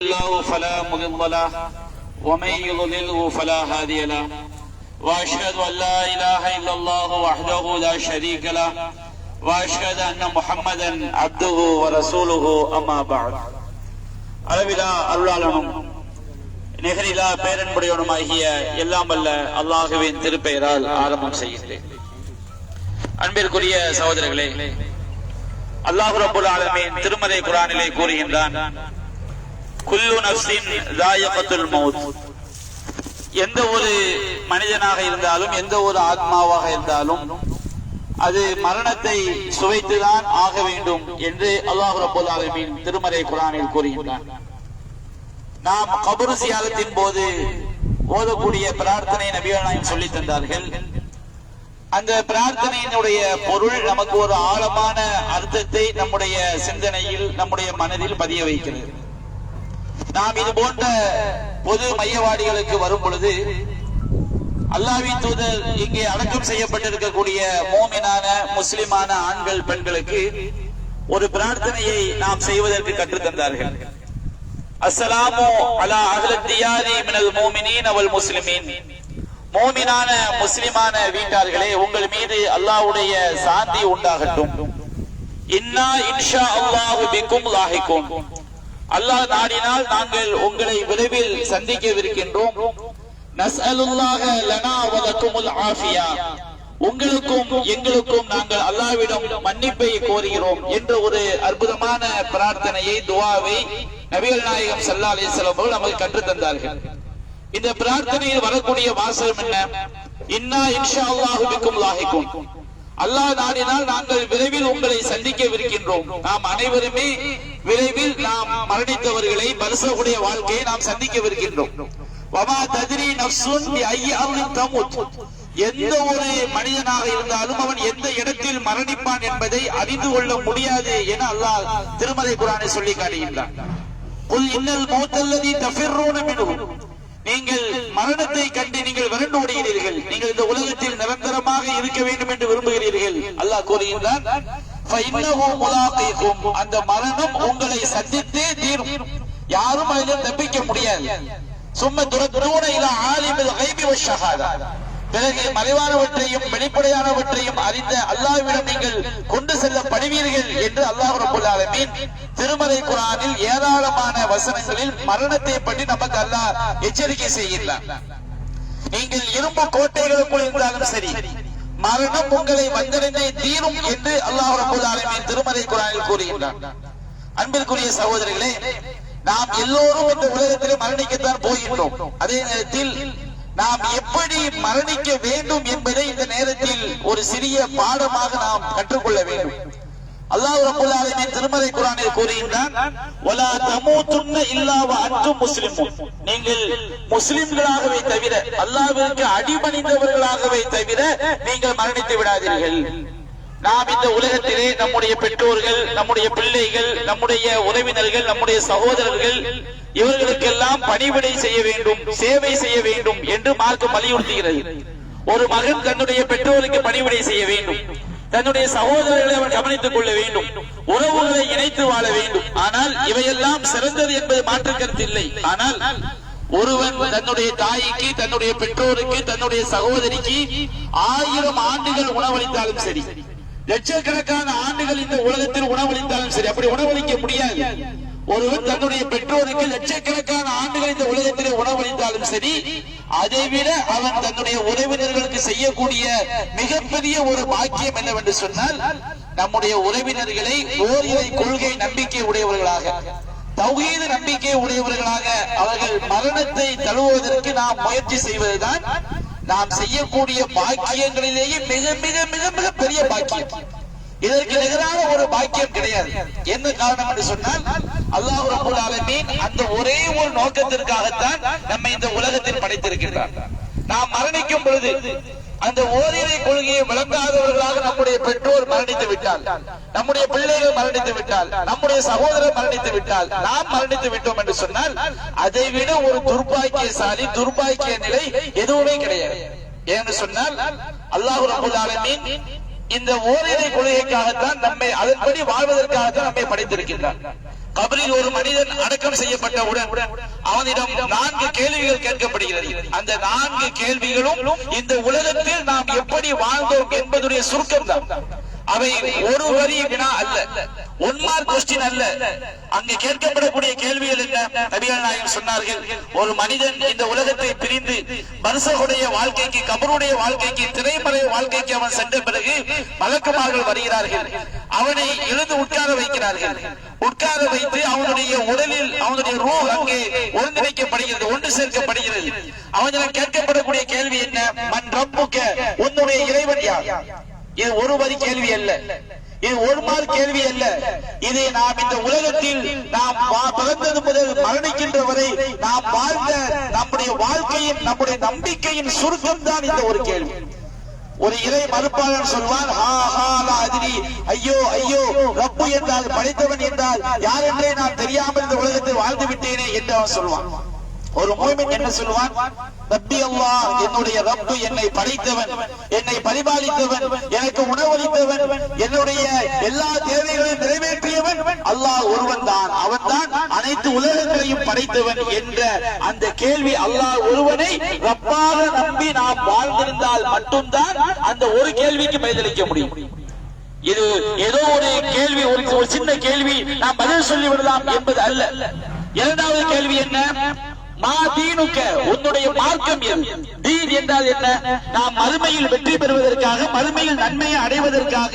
الله فلا مضل له ومن يضلله فلا هادي له واشهد ان لا اله الا الله وحده لا شريك له واشهد ان محمدا عبده ورسوله اما بعد அளவிலா அருளாளனும் நிகரிலா பேரன்புடையவனுமாகிய எல்லாம் வல்ல அல்லாஹுவின் திருப்பெயரால் ஆரம்பம் செய்கிறேன் அன்பிற்குரிய சகோதரர்களே அல்லாஹு ரபுல் ஆலமீன் திருமறை குரானிலே கூறுகின்றான் குல்லு தாயகத்துல் எந்த ஒரு மனிதனாக இருந்தாலும் எந்த ஒரு ஆத்மாவாக இருந்தாலும் அது மரணத்தை சுவைத்துதான் ஆக வேண்டும் என்று அல்லாஹ் ரபுல் திருமறை குரானில் கூறுகின்றான். நாம் கபரு சியாலத்தின் போது ஓதக்கூடிய பிரார்த்தனை நபிகள் சொல்லி தந்தார்கள். அந்த பிரார்த்தனையினுடைய பொருள் நமக்கு ஒரு ஆழமான அர்த்தத்தை நம்முடைய சிந்தனையில் நம்முடைய மனதில் பதிய வைக்கிறது. நாம் இது போன்ற பொது மையவாடிகளுக்கு வரும் பொழுது அல்லாவி தூதர் இங்கே அடக்கம் செய்யப்பட்டிருக்கக்கூடிய மோமினான முஸ்லிமான ஆண்கள் பெண்களுக்கு ஒரு பிரார்த்தனையை நாம் செய்வதற்கு கற்றுத் தந்தார்கள். அஸ்ஸலாமு அலா அஹ்லத்தியாரி மினல் மோமினின் அவள் முஸ்லிமின். மோமினான முஸ்லிமான வீட்டார்களே உங்கள் மீது அல்லாவுடைய சாந்தி உண்டாகட்டும். இன்னா இன்ஷா அல்லாஹு பிக்கும் லாஹிக்கும். அல்லாஹ் நாடினால் நாங்கள் உங்களை விரைவில் சந்திக்கவிருக்கின்றோம். நஸ்அலுல்லாஹ லனா வலக்குமுல் ஆஃபியா. உங்களுக்கும் எங்களுக்கும் நாங்கள் அல்லாஹ்விடம் மன்னிப்பை கோருகிறோம் என்ற ஒரு அற்புதமான பிரார்த்தனையை துவாவை நபிகள் நாயகம் சல்லா அலைஹி அவர்கள் நமக்கு கற்று தந்தார்கள் இந்த பிரார்த்தனையில் வரக்கூடிய வாசகம் என்ன? இன்னா இன்ஷா அல்லாஹு பிக்கும் லாஹிக்கும் அல்லாஹ் நாடினால் நாங்கள் விரைவில் உங்களை சந்திக்கவிருக்கின்றோம். நாம் அனைவருமே விரைவில் நாம் மரணித்தவர்களை பரிசகுடைய வாழ்க்கையை நாம் சந்திக்கவிருக்கின்றோம். வமா ததிரி நஃப்சுன் பி தமுத். எந்த ஒரு மனிதனாக இருந்தாலும் அவன் எந்த இடத்தில் மரணிப்பான் என்பதை அறிந்து கொள்ள முடியாது என அல்லாஹ் திருமலை குரானை சொல்லி காட்டுகின்றான். குல் இன்னல் மௌத்தல்லதி தஃபிர்ரூன மின்ஹு. நீங்கள் மரணத்தை கண்டு நீங்கள் விரண்டு ஓடுகிறீர்கள். நீங்கள் இந்த உலகத்தில் நிரந்தரமாக இருக்க வேண்டும் என்று விரும்புகிறீர்கள். அல்லாஹ் கூறுகின்றான் அந்த மரணம் உங்களை சந்தித்தே தீரும். யாரும் அதில் தப்பிக்க முடியாது. சும்மா துரத்துறவுன இல்ல ஆலிமில் கைபி பிறகு மறைவானவற்றையும் வெளிப்படையானவற்றையும் அறிந்த அல்லாவிடம் நீங்கள் கொண்டு செல்லப்படுவீர்கள் என்று அல்லாஹ் ரபுல் ஆலமீன் திருமலை குரானில் ஏராளமான வசனங்களில் மரணத்தை பற்றி நமக்கு அல்லாஹ் எச்சரிக்கை செய்கிறார் நீங்கள் இரும்பு கோட்டைகளுக்குள் இருந்தாலும் சரி மரணம் உங்களை வந்தடைந்தே தீரும் என்று அல்லாஹ் ரபுல் ஆலமீன் திருமறை குரானில் கூறுகின்றார் அன்பிற்குரிய சகோதரர்களே நாம் எல்லோரும் இந்த உலகத்திலே மரணிக்கத்தான் போகின்றோம். அதே நேரத்தில் நாம் எப்படி மரணிக்க வேண்டும் என்பதை இந்த நேரத்தில் ஒரு சிறிய பாடமாக நாம் கற்றுக்கொள்ள வேண்டும். அல்லாஹ் ரப்பல் ஆலமீன் திருமறை குர்ஆனில் கூறுகின்றான் வலா தமூதுன்ன இல்லா வ அன்தும் நீங்கள் முஸ்லிம்களாகவே தவிர அல்லாஹ்விற்கு அடிபணிந்தவர்களாகவே தவிர நீங்கள் மரணித்து விடாதீர்கள். நாம் இந்த உலகத்திலே நம்முடைய பெற்றோர்கள் நம்முடைய பிள்ளைகள் நம்முடைய உறவினர்கள் நம்முடைய சகோதரர்கள் இவர்களுக்கெல்லாம் பணிவிடை செய்ய வேண்டும் சேவை செய்ய வேண்டும் என்று மார்க்கம் வலியுறுத்துகிறது. ஒரு மகன் தன்னுடைய பெற்றோருக்கு பணிவிடை செய்ய வேண்டும். தன்னுடைய சகோதரர்களை அவன் கவனித்துக் கொள்ள வேண்டும். உறவுகளை இணைத்து வாழ வேண்டும். ஆனால் இவையெல்லாம் சிறந்தது என்பது மாற்று கருத்து இல்லை. ஆனால் ஒருவன் தன்னுடைய தாய்க்கு தன்னுடைய பெற்றோருக்கு தன்னுடைய சகோதரிக்கு ஆயிரம் ஆண்டுகள் உணவளித்தாலும் சரி லட்சக்கணக்கான ஆண்டுகள் இந்த உலகத்தில் உணவளித்தாலும் சரி அப்படி உணவளிக்க முடியாது. ஒருவன் தன்னுடைய பெற்றோருக்கு லட்சக்கணக்கான ஆண்டுகள் இந்த உலகத்திலே உணவளித்தாலும் சரி அதை விட அவன் தன்னுடைய உறவினர்களுக்கு செய்யக்கூடிய மிகப்பெரிய ஒரு பாக்கியம் என்னவென்று சொன்னால் நம்முடைய உறவினர்களை ஓரிரை கொள்கை நம்பிக்கை உடையவர்களாக தௌஹீது நம்பிக்கை உடையவர்களாக அவர்கள் மரணத்தை தழுவுவதற்கு நாம் முயற்சி செய்வதுதான் நாம் செய்யக்கூடிய பாக்கியங்களிலேயே மிக மிக மிக மிக பெரிய பாக்கியம். இதற்கு நிகரான ஒரு பாக்கியம் கிடையாது. என்ன காரணம் என்று சொன்னால் அல்லாஹ் ரபுல் ஆலமீன் அந்த ஒரே ஒரு நோக்கத்திற்காகத்தான் நம்மை இந்த உலகத்தில் படைத்திருக்கின்றார். நாம் மரணிக்கும் பொழுது அந்த ஓரிரை கொள்கையை விளங்காதவர்களாக நம்முடைய பெற்றோர் மரணித்து விட்டால் நம்முடைய பிள்ளைகள் மரணித்து விட்டால் நம்முடைய சகோதரர் மரணித்து விட்டால் நாம் மரணித்து விட்டோம் என்று சொன்னால் அதை விட ஒரு துர்பாக்கியசாலி துர்பாக்கிய நிலை எதுவுமே கிடையாது. ஏன்னு சொன்னால் அல்லாஹு ரபுல் ஆலமீன் இந்த ஓரிரை கொள்கைக்காகத்தான் நம்மை அதன்படி வாழ்வதற்காகத்தான் நம்மை படைத்திருக்கின்றார். கபரில் ஒரு மனிதன் அடக்கம் செய்யப்பட்டவுடன் அவனிடம் நான்கு கேள்விகள் கேட்கப்படுகிறது. அந்த நான்கு கேள்விகளும் இந்த உலகத்தில் நாம் எப்படி வாழ்ந்தோம் என்பதுடைய சுருக்கம் தான் அவை ஒரு வரி வினா அல்ல. ஒன் கொஸ்டின் அல்ல. அங்கு கேட்கப்படக்கூடிய கேள்விகள் என்ன? நபிகள் நாயகம் சொன்னார்கள் ஒரு மனிதன் இந்த உலகத்தை பிரிந்து மனுஷனுடைய வாழ்க்கைக்கு கபருடைய வாழ்க்கைக்கு திரைமறை வாழ்க்கைக்கு அவன் சென்ற பிறகு மலக்குமார்கள் வருகிறார்கள். அவனை எழுந்து உட்கார வைக்கிறார்கள். உட்கார வைத்து அவனுடைய உடலில் அவனுடைய ரூ அங்கே ஒருங்கிணைக்கப்படுகிறது ஒன்று சேர்க்கப்படுகிறது. அவனிடம் கேட்கப்படக்கூடிய கேள்வி என்ன? மன் ரப்புக்க உன்னுடைய இறைவன் யார்? இது ஒரு வரி கேள்வி அல்ல. இது ஒரு மாறு கேள்வி அல்ல. இது நாம் இந்த உலகத்தில் நாம் பிறந்தது முதல் மரணிக்கின்ற வரை நாம் வாழ்ந்த நம்முடைய வாழ்க்கையின் நம்முடைய நம்பிக்கையின் சுருக்கம் தான் இந்த ஒரு கேள்வி. ஒரு இறை மறுப்பாளர் சொல்வான் ஹா ஹா அதிரி ஐயோ ஐயோ ரப்பு என்றால் படைத்தவன் என்றால் யார் என்றே நான் தெரியாமல் இந்த உலகத்தில் வாழ்ந்து விட்டேனே என்று அவன் சொல்வான். ஒரு மூமின் என்ன சொல்வான் ரப்பி அல்லாஹ் என்னுடைய ரப்பு என்னை படைத்தவன் என்னை பரிபாலித்தவன் எனக்கு உணவளித்தவன் என்னுடைய எல்லா தேவைகளையும் நிறைவேற்றியவன் அல்லாஹ் ஒருவன் தான் அவன் தான் அனைத்து உலகங்களையும் படைத்தவன் என்ற அந்த கேள்வி அல்லாஹ் ஒருவனை ரப்பாக நம்பி நாம் வாழ்ந்திருந்தால் மட்டும்தான் அந்த ஒரு கேள்விக்கு பதிலளிக்க முடியும். இது ஏதோ ஒரு கேள்வி ஒரு ஒரு சின்ன கேள்வி நாம் பதில் சொல்லி விடலாம் என்பது அல்ல. இரண்டாவது கேள்வி என்ன? மா தீனுக்க உன்னுடைய மார்க்கம் தீன் என்றால் என்ன? நாம் மறுமையில் வெற்றி பெறுவதற்காக மறுமையில் நன்மையை அடைவதற்காக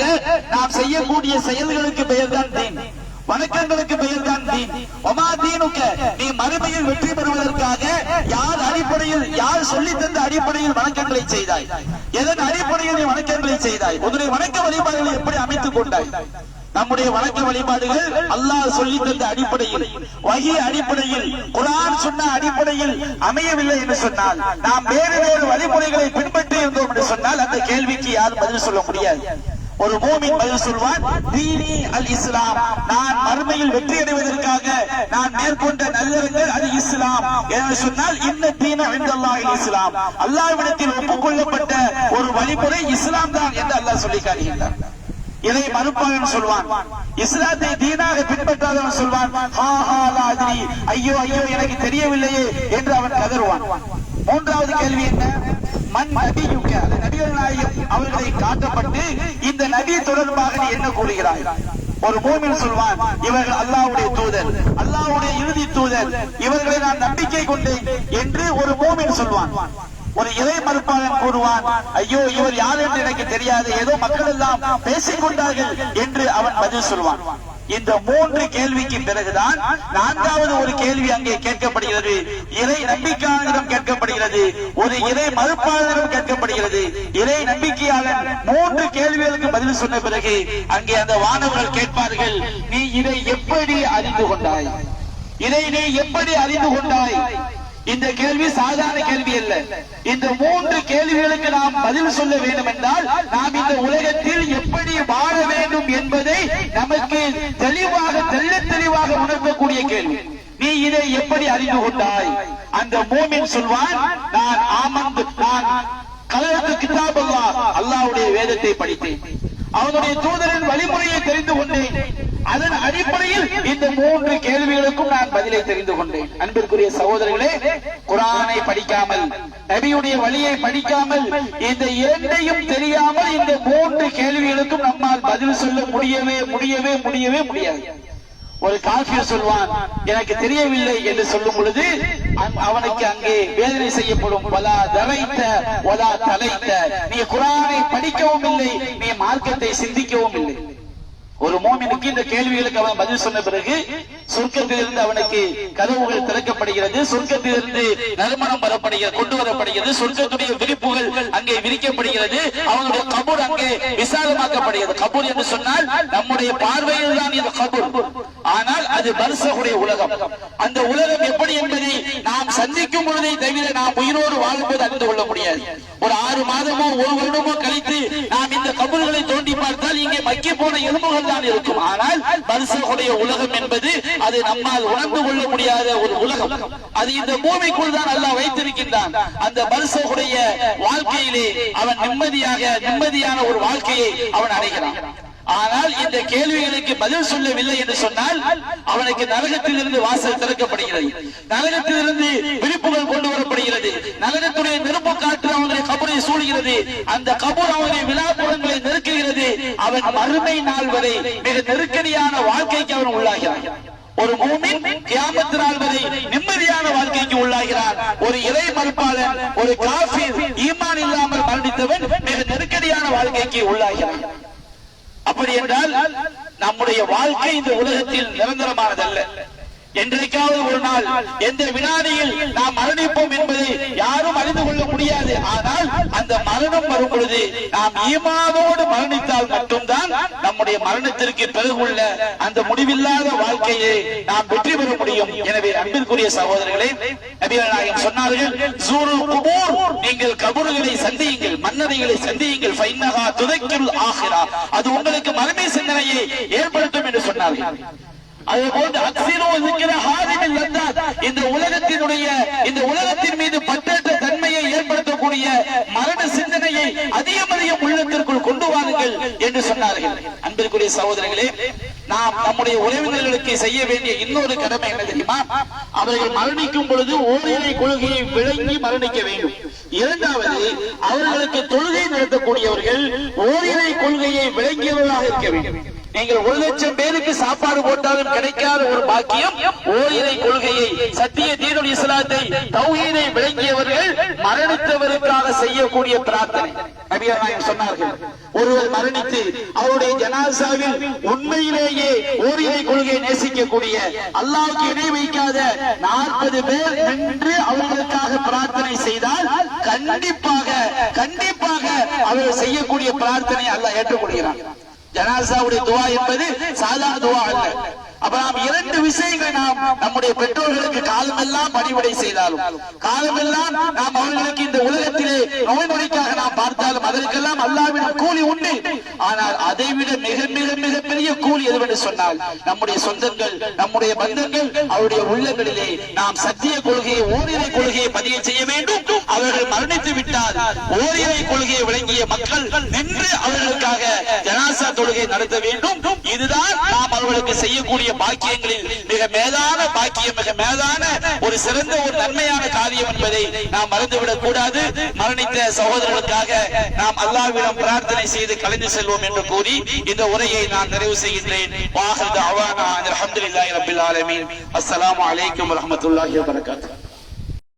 நாம் செய்யக்கூடிய செயல்களுக்கு பெயர்தான் தீன். வணக்கங்களுக்கு பெயர்தான் தீன். ஒமா தீனுக்க நீ மறுமையில் வெற்றி பெறுவதற்காக யார் அடிப்படையில் யார் சொல்லி தந்த அடிப்படையில் வணக்கங்களை செய்தாய்? எதன் அடிப்படையில் நீ வணக்கங்களை செய்தாய்? உன்னுடைய வணக்க வழிபாடுகளை எப்படி அமைத்துக் கொண்டாய்? நம்முடைய வணக்க வழிபாடுகள் அல்லாஹ் சொல்லி தந்த அடிப்படையில். வகி அடிப்படையில் குரான் சொன்ன அடிப்படையில் அமையவில்லை என்று சொன்னால் நாம் வேறு வேறு வழிமுறைகளை பின்பற்றி இருந்தோம் என்று சொன்னால் அந்த கேள்விக்கு யாரும் பதில் சொல்ல முடியாது. ஒரு மூமின் பதில் சொல்வான் தீனி அல் இஸ்லாம் நான் மறுமையில் வெற்றி அடைவதற்காக நான் மேற்கொண்ட நல்லவர்கள் அது இஸ்லாம். என்று சொன்னால் இன்ன தீன அல்லாஹ் இஸ்லாம். அல்லாஹ்விடத்தில் ஒப்புக்கொள்ளப்பட்ட ஒரு வழிமுறை இஸ்லாம் தான் என்று அல்லாஹ் சொல்லி காட்டுகின்றார் இதை மறுப்பான் சொல்வான். இஸ்லாத்தை தீனாக பின்பற்றாதவன் சொல்வான் ஹா ஹா ஐயோ ஐயோ எனக்கு தெரியவில்லையே என்று அவன் கதறுவான். மூன்றாவது கேள்வி என்ன? மண் நபியுக்க நபிகள் நாயகம் அவர்களை காட்டப்பட்டு இந்த நபி தொடர்பாக நீ என்ன கூறுகிறாய்? ஒரு மூமின் சொல்வான் இவர்கள் அல்லாவுடைய தூதர் அல்லாவுடைய இறுதி தூதர் இவர்களை நான் நம்பிக்கை கொண்டேன் என்று ஒரு மூமின் சொல்வான். ஒரு இறை மறுப்பாளன் கூறுவான் ஐயோ இவர் யார் என்று எனக்கு தெரியாது. ஏதோ மக்கள் எல்லாம் பேசிக் கொண்டார்கள் என்று அவன் பதில் சொல்வான். இந்த மூன்று கேள்விக்கு பிறகுதான் நான்காவது ஒரு கேள்வி அங்கே கேட்கப்படுகிறது. இறை நம்பிக்கையாளரிடம் கேட்கப்படுகிறது. ஒரு இறை மறுப்பாளரிடம் கேட்கப்படுகிறது. இறை நம்பிக்கையாளர் மூன்று கேள்விகளுக்கு பதில் சொன்ன பிறகு அங்கே அந்த வானவர்கள் கேட்பார்கள் நீ இதை எப்படி அறிந்து கொண்டாய்? இதை நீ எப்படி அறிந்து கொண்டாய்? இந்த கேள்வி சாதாரண கேள்வி அல்ல. இந்த மூன்று கேள்விகளுக்கு நாம் பதில் சொல்ல வேண்டும் என்றால் நாம் இந்த உலகத்தில் எப்படி வாழ வேண்டும் என்பதை நமக்கு தெளிவாக தெல்ல தெளிவாக உணர்த்தக்கூடிய கேள்வி. நீ இதை எப்படி அறிந்து கொண்டாய்? அந்த மூமின் சொல்வான் நான் ஆமந்து நான் கலருக்கு கிதாபல்லா அல்லாவுடைய அல்லாஹ்வுடைய வேதத்தை படித்தேன். அவனுடைய தூதரின் வழிமுறையை தெரிந்து கொண்டேன். அதன் அடிப்படையில் இந்த மூன்று கேள்விகளுக்கும் நான் பதிலை தெரிந்து கொண்டேன். அன்பிற்குரிய சகோதரர்களே குரானை படிக்காமல் நபியுடைய வழியை படிக்காமல் இந்த இரண்டையும் தெரியாமல் இந்த மூன்று கேள்விகளுக்கும் நம்மால் பதில் சொல்ல முடியவே முடியவே முடியவே முடியாது. ஒரு காஃபியர் சொல்வான் எனக்கு தெரியவில்லை என்று சொல்லும் பொழுது அவனுக்கு அங்கே வேதனை செய்யப்படும். வலா தரைத்த வலா தலைத்த நீ குரானை படிக்கவும் இல்லை நீ மார்க்கத்தை சிந்திக்கவும் இல்லை. ஒரு மோமினுக்கு இந்த கேள்விகளுக்கு அவன் பதில் சொன்ன பிறகு சொர்க்கத்திலிருந்து அவனுக்கு கதவுகள் திறக்கப்படுகிறது. சொர்க்கத்திலிருந்து நறுமணம் வரப்படுகிறது கொண்டு வரப்படுகிறது. சொர்க்கத்துடைய விரிப்புகள் அங்கே விரிக்கப்படுகிறது. அவனுடைய கபூர் அங்கே விசாலமாக்கப்படுகிறது. கபூர் என்று சொன்னால் நம்முடைய பார்வையில் தான் இந்த கபூர். ஆனால் அது பரிசகுடைய உலகம். அந்த உலகம் எப்படி என்பதை நாம் சந்திக்கும் பொழுதை தவிர நாம் உயிரோடு வாழும்போது அறிந்து கொள்ள முடியாது. ஒரு ஆறு மாதமோ ஒரு வருடமோ கழித்து நாம் இந்த கபல்களை தோண்டி பார்த்தால் இங்கே மக்கி போன எலும்புகள் தான் இருக்கும். ஆனால் பரிசகுடைய உலகம் என்பது அது நம்மால் உணர்ந்து கொள்ள முடியாத ஒரு உலகம். அது இந்த பூமிக்குள் தான் அல்லாஹ் வைத்திருக்கின்றான். அந்த பரிசகுடைய வாழ்க்கையிலே அவன் நிம்மதியாக நிம்மதியான ஒரு வாழ்க்கையை அவன் அடைகிறான். ஆனால் இந்த கேள்விகளுக்கு பதில் சொல்லவில்லை என்று சொன்னால் அவனுக்கு நரகத்திலிருந்து வாசல் திறக்கப்படுகிறது. நரகத்திலிருந்து விழிப்புகள் கொண்டு வரப்படுகிறது. நரகத்துடைய நெருப்பு காற்று அவனுடைய கபரை சூழ்கிறது அந்த கபூர் அவனுடைய விழாப்புறங்களை நெருக்குகிறது. அவன் மறுமை நாள் வரை மிக நெருக்கடியான வாழ்க்கைக்கு அவன் உள்ளாகிறான். ஒரு மூமின் கியாமத்து நாள் வரை நிம்மதியான வாழ்க்கைக்கு உள்ளாகிறான். ஒரு இறை மறுப்பாளர் ஒரு காஃபி ஈமான் இல்லாமல் மரணித்தவன் மிக நெருக்கடியான வாழ்க்கைக்கு உள்ளாகிறான். என்றால் நம்முடைய வாழ்க்கை இந்த உலகத்தில் நிரந்தரமானதல்ல. என்றைக்காவது ஒரு நாள் எந்த வினாடியில் நாம் மரணிப்போம் என்பதை யாரும் அறிந்து கொள்ள முடியாது. ஆனால் அந்த மரணம் வரும் பொழுது நாம் ஈமாவோடு மரணித்தால் மட்டும்தான் நம்முடைய மரணத்திற்கு பிறகுள்ள அந்த முடிவில்லாத வாழ்க்கையை நாம் வெற்றி பெற முடியும். எனவே அன்பிற்குரிய சகோதரர்களே நபிகள் சொன்னார்கள் குபூர்", நீங்கள் கபறுகளை சந்தியுங்கள் மன்னரைகளை சந்தியுங்கள் ஃபைன்னஹா துதைக்கில் ஆகிரா அது உங்களுக்கு மறுமை சிந்தனையை ஏற்படுத்தும் என்று சொன்னார்கள். அதே போன்று அக்ஸிரோ இருக்கிற ஹாரிமில் வந்தால் இந்த உலகத்தினுடைய இந்த உலகத்தின் மீது பற்றற்ற தன்மையை ஏற்படுத்தக்கூடிய மரண சிந்தனையை அதிகம் அதிகம் உள்ளத்திற்குள் கொண்டு வாருங்கள் என்று சொன்னார்கள். அன்பிற்குரிய சகோதரர்களே நாம் நம்முடைய உறவினர்களுக்கு செய்ய வேண்டிய இன்னொரு கடமை என்ன தெரியுமா? அவர்கள் மரணிக்கும் பொழுது ஓரிரை கொள்கையை விளங்கி மரணிக்க வேண்டும். இரண்டாவது அவர்களுக்கு தொழுகை நடத்தக்கூடியவர்கள் ஓரிரை கொள்கையை விளங்கியவர்களாக இருக்க வேண்டும். நீங்கள் ஒரு லட்சம் பேருக்கு சாப்பாடு போட்டாலும் கிடைக்காத ஒரு பாக்கியம் ஓரிரை கொள்கையை சத்திய தீனுல் இஸ்லாத்தை தௌஹீதை விளங்கியவர்கள் மரணித்தவருக்காக செய்யக்கூடிய பிரார்த்தனை. நபிகள் சொன்னார்கள் ஒருவர் மரணித்து அவருடைய ஜனாசாவில் உண்மையிலேயே ஓரிரை கொள்கையை நேசிக்கக்கூடிய அல்லாவுக்கு இணை வைக்காத நாற்பது பேர் நின்று அவர்களுக்காக பிரார்த்தனை செய்தால் கண்டிப்பாக கண்டிப்பாக அவர் செய்யக்கூடிய பிரார்த்தனை அல்ல ஏற்றுக்கொள்கிறான். ஜனாசாவுடைய துவா என்பது சாதாரண துவா அல்ல. அப்ப நாம் இரண்டு விஷயங்களை நாம் நம்முடைய பெற்றோர்களுக்கு காலமெல்லாம் பணிவிடை செய்தாலும் காலமெல்லாம் நாம் அவர்களுக்கு இந்த உலகத்திலே நோய் நொடிக்காக நாம் பார்த்தாலும் அதற்கெல்லாம் அல்லாவிடம் கூலி உண்டு. ஆனால் அதைவிட மிக மிக மிக பெரிய கூலி எதுவென்று சொன்னால் நம்முடைய சொந்தங்கள் நம்முடைய பந்தங்கள் அவருடைய உள்ளங்களிலே நாம் சத்திய கொள்கையை ஓரிரை கொள்கையை பதிவு செய்ய வேண்டும். அவர்கள் மரணித்து விட்டால் ஓரிரை கொள்கையை விளங்கிய மக்கள் நின்று அவர்களுக்காக ஜனாசா தொழுகை நடத்த வேண்டும். இதுதான் நாம் அவர்களுக்கு செய்யக்கூடிய பாக்கியங்களில் மிக மேலான பாக்கியம் மிக மேலான ஒரு சிறந்த ஒரு நன்மையான காரியம் என்பதை நாம் மறந்துவிடக் கூடாது. மரணித்த சகோதரர்களுக்காக நாம் அல்லாவிடம் பிரார்த்தனை செய்து கலந்து செல்வோம் என்று கூறி இந்த உரையை நான் நிறைவு செய்கின்றேன். வாஹது அவானா அல்ஹம்துலில்லாஹி ரப்பில் ஆலமீன். அஸ்ஸலாமு அலைக்கும் வரஹ்மத்துல்லாஹி வபரகாத்துஹு